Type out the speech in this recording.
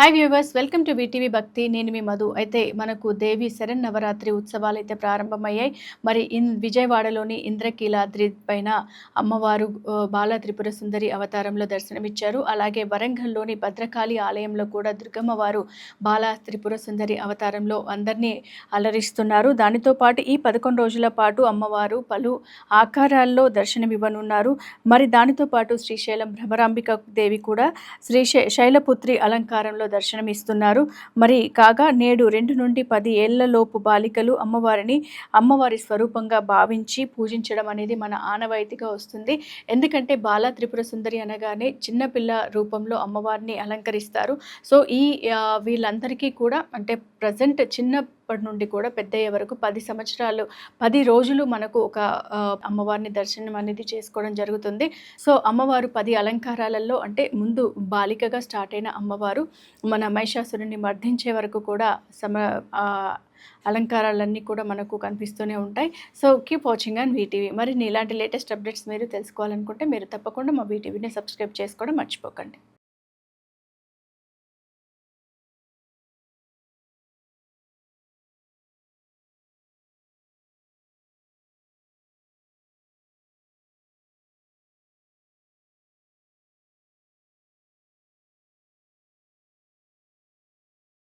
Hi viewers welcome to BTV Bhakti నేను మీ మధు. అయితే మనకు దేవి శరణ్ నవరాత్రి ఉత్సవాలు అయితే ప్రారంభమయ్యాయి. మరి ఇన్ విజయవాడలోని ఇంద్రకీలాద్రి పైన అమ్మవారు బాల త్రిపుర సుందరి అవతారంలో దర్శనమిచ్చారు. అలాగే వరంగల్లోని భద్రకాళి ఆలయంలో కూడా దుర్గమ్మవారు బాల త్రిపుర సుందరి అవతారంలో అందరినీ అలరిస్తున్నారు. దానితో పాటు ఈ పదకొండు రోజుల పాటు అమ్మవారు పలు ఆకారాల్లో దర్శనమివ్వనున్నారు. మరి దానితో పాటు శ్రీశైలం భ్రమరాంబిక దేవి కూడా శ్రీశై శైలపుత్రి అలంకారంలో దర్శనమిస్తున్నారు. మరి కాగా నేడు రెండు నుండి పది ఏళ్ళలోపు బాలికలు అమ్మవారిని అమ్మవారి స్వరూపంగా భావించి పూజించడం అనేది మన ఆనవాయితీగా వస్తుంది. ఎందుకంటే బాల త్రిపుర సుందరి అనగానే చిన్నపిల్ల రూపంలో అమ్మవారిని అలంకరిస్తారు. సో ఈ వీళ్ళందరికీ కూడా అంటే ప్రజెంట్ అప్పటి నుండి కూడా పెద్దయ్యే వరకు పది సంవత్సరాలు పది రోజులు మనకు ఒక అమ్మవారిని దర్శనం అనేది చేసుకోవడం జరుగుతుంది. సో అమ్మవారు పది అలంకారాలలో అంటే ముందు బాలికగా స్టార్ట్ అయిన అమ్మవారు మన మహిషాసురుని మర్దించే వరకు కూడా సమ అలంకారాలన్నీ కూడా మనకు కనిపిస్తూనే ఉంటాయి. So keep watching and VTV మరి ఇలాంటి లేటెస్ట్ అప్డేట్స్ మీరు తెలుసుకోవాలనుకుంటే మీరు తప్పకుండా మా వీటీవీని సబ్స్క్రైబ్ చేసుకోవడం మర్చిపోకండి.